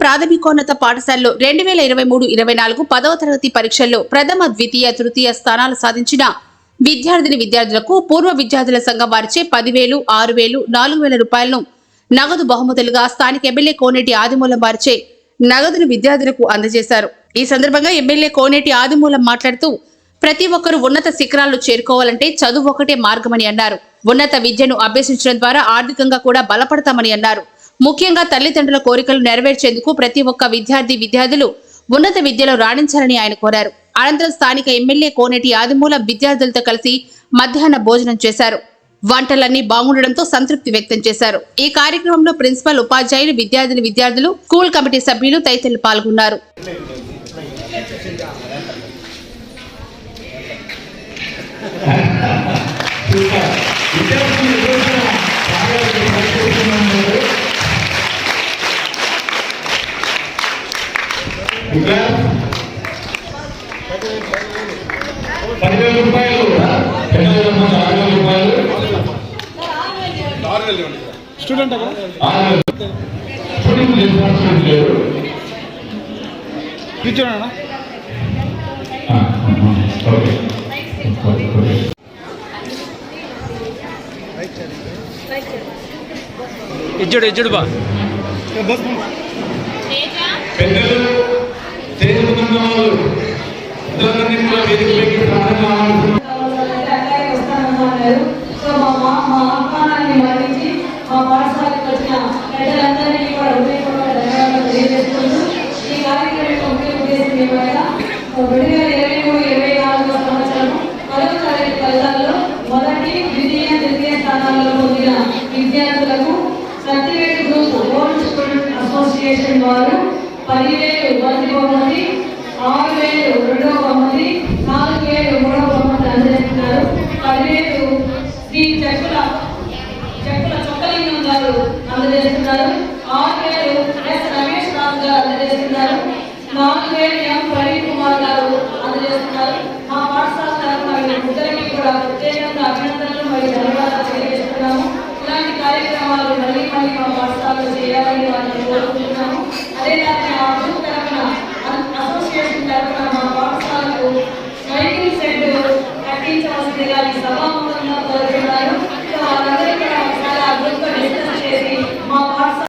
ప్రాథమికోన్నత పాఠశాలలో రెండు వేల ఇరవై మూడు ఇరవై నాలుగు పదవ తరగతి పరీక్షల్లో ప్రథమ ద్వితీయ తృతీయ స్థానాలు సాధించిన విద్యార్థిని విద్యార్థులకు పూర్వ విద్యార్థుల సంఘం వారిచే పదివేలు ఆరు వేలు నాలుగు వేల రూపాయలను నగదు బహుమతులుగా స్థానిక ఎమ్మెల్యే కోనేటి ఆదిమూలం వారిచే నగదును విద్యార్థులకు అందజేశారు. ఈ సందర్భంగా ఎమ్మెల్యే కోనేటి ఆదిమూలం మాట్లాడుతూ ప్రతి ఒక్కరూ ఉన్నత శిఖరాలను చేరుకోవాలంటే చదువు ఒకటే మార్గమని అన్నారు. ఉన్నత విద్యను అభ్యసించడం ద్వారా ఆర్థికంగా కూడా బలపడతామని అన్నారు. ముఖ్యంగా తల్లిదండ్రుల కోరికలు నెరవేర్చేందుకు ప్రతి ఒక్క విద్యార్థి విద్యార్థులు ఉన్నత విద్యలో రాణించాలని ఆయన కోరారు. అనంతరం స్థానిక ఎమ్మెల్యే కోనేటి ఆదిమూలం విద్యార్థులతో కలిసి మధ్యాహ్న భోజనం చేశారు. వంటలన్నీ బాగుండడంతో సంతృప్తి వ్యక్తం చేశారు. ఈ కార్యక్రమంలో ప్రిన్సిపల్ ఉపాధ్యాయులు విద్యార్థిని విద్యార్థులు స్కూల్ కమిటీ సభ్యులు తదితరులు పాల్గొన్నారు. ఇంకా పదివేల రూపాయలు. పిల్లల మంది ఆరు వేల రూపాయలు. స్టూడెంట్ వేలు స్టూడెంట్ రెస్పాన్సిబిలిటీ లేరు ఓకే. ఓకే. ఎజ్జుడు ఎజ్జుడు బా. పెద్దలు విద్యార్థులకు certificate group old student association వారు పదివేలు మొదటి బహుమతి ఆరు వేలు రెండవ బహుమతి నాలుగు వేలు మూడవ బహుమతి అందజేస్తున్నారు పదివేలు శ్రీ చెక్కుల చెక్కుల చొక్కలింగం గారు అందజేస్తున్నారు. ఆరు వేలు ఎస్ రమేష్ రాజు గారు అందజేస్తున్నారు. నాలుగు వేలు ఎం ప్రవీణ్ కుమార్ గారు అందజేస్తున్నారు. మా పాఠశాల తరఫున ఇద్దరికి కూడా ప్రత్యేకంగా అభినందనలు మరియు ధన్యవాదాలు తెలియజేస్తున్నాము. ఇలాంటి కార్యక్రమాలు మళ్ళీ మళ్ళీ మా పాఠశాలలో చేయాలని వారిని కోరుకుంటున్నాము. అదేవిధంగా మా గ్రూప్ తరఫున అసోసియేషన్ తరఫున మా పాఠశాలకు సైకిల్ సెట్ కట్టించవలసిందిగా ఈ సభ